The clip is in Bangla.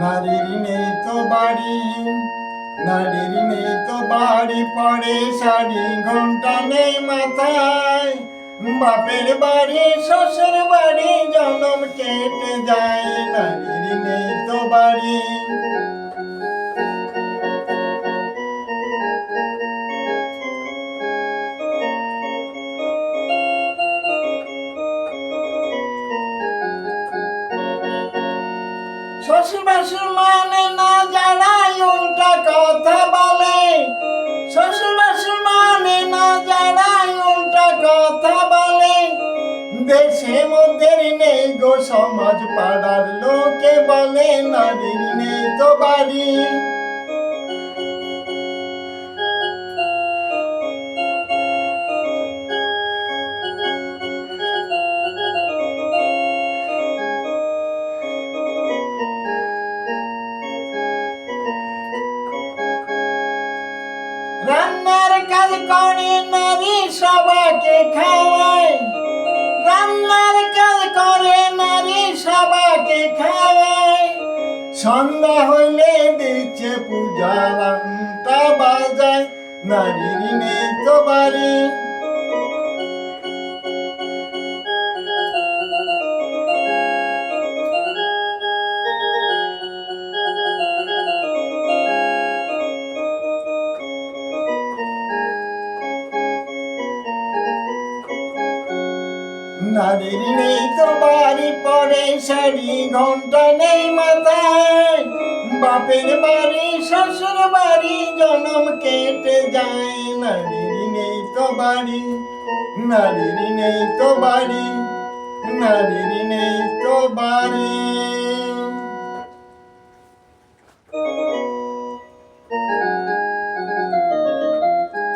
নারীর নেই তো বাড়ি, নারীর নেই তো বাড়ি পড়ে শাড়ি ঘণ্টা নেই মাথায়। বাপের বাড়ি, শ্বশুর বাড়ি, জন্ম কেটে যায়, নারীর নেই তো বাড়ি। শ্বশুর বাসুর মানে না যারা উল্টা কথা বলে। শ্বশুর বাসুর মানে না যারা উল্টা কথা বলে। দেশে মধ্যে নেই গো, সমাজ পাড়ার লোকে বলে, নারীর নেই তো বাড়ি। রান্নার কাজ করে নারী সবাইকে খাওয়ায় রান্নার কাজ করে নারী সবাইকে খাওয়ায় সন্ধ্যা হইলে দিচ্ছে পূজা রান্তা বাজায়। নারীর নেই তো বাড়ি। নারীর নেই তো বাড়ি পরে শাড়ি ঘণ্টা নেই মাথায়। বাপের বাড়ি, শ্বশুর বাড়ি, জনম কেটে যায় নারীর নেই তো বাড়ি। নারীর নেই তো বাড়ি নারীর নেই তো বাড়ি।